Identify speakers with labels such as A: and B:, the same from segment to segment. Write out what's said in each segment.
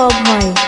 A: love mine.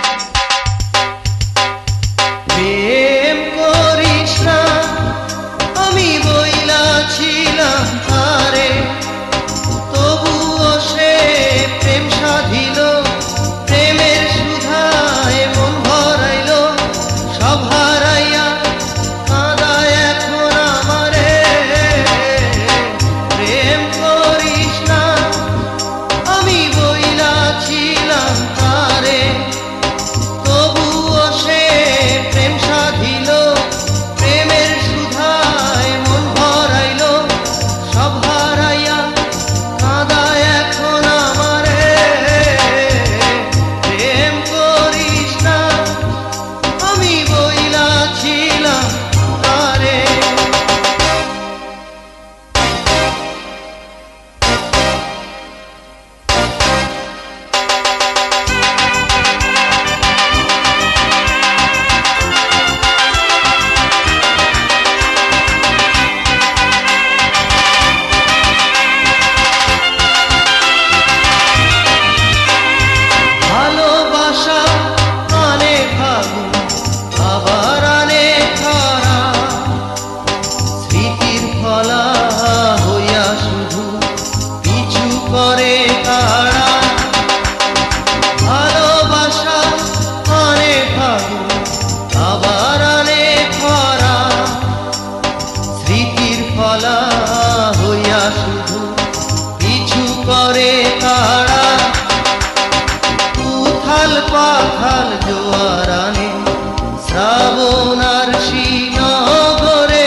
A: আর শ্রীনগরে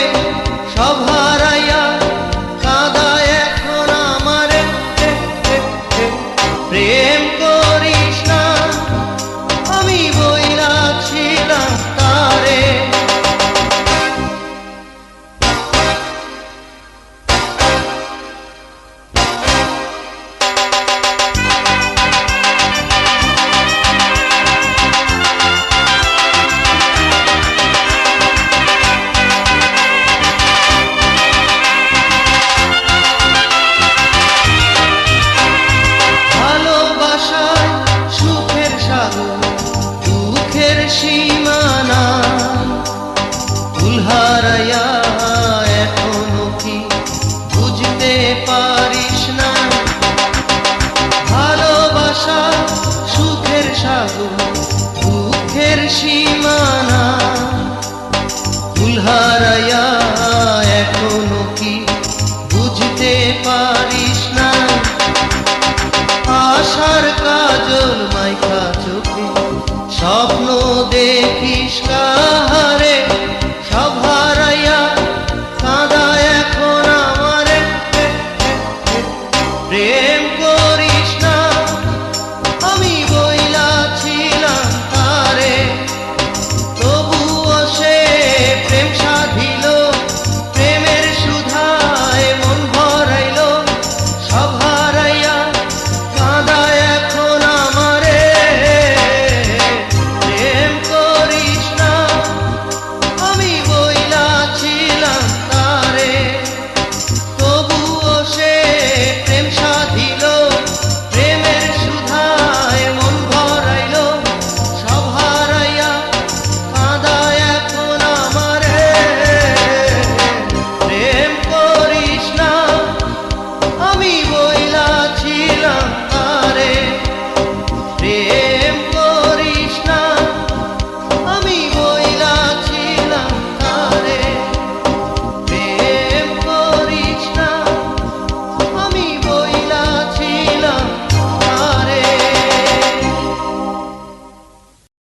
A: সব হারাইয়া কাদায় এখন আমারে। প্রেম Shima.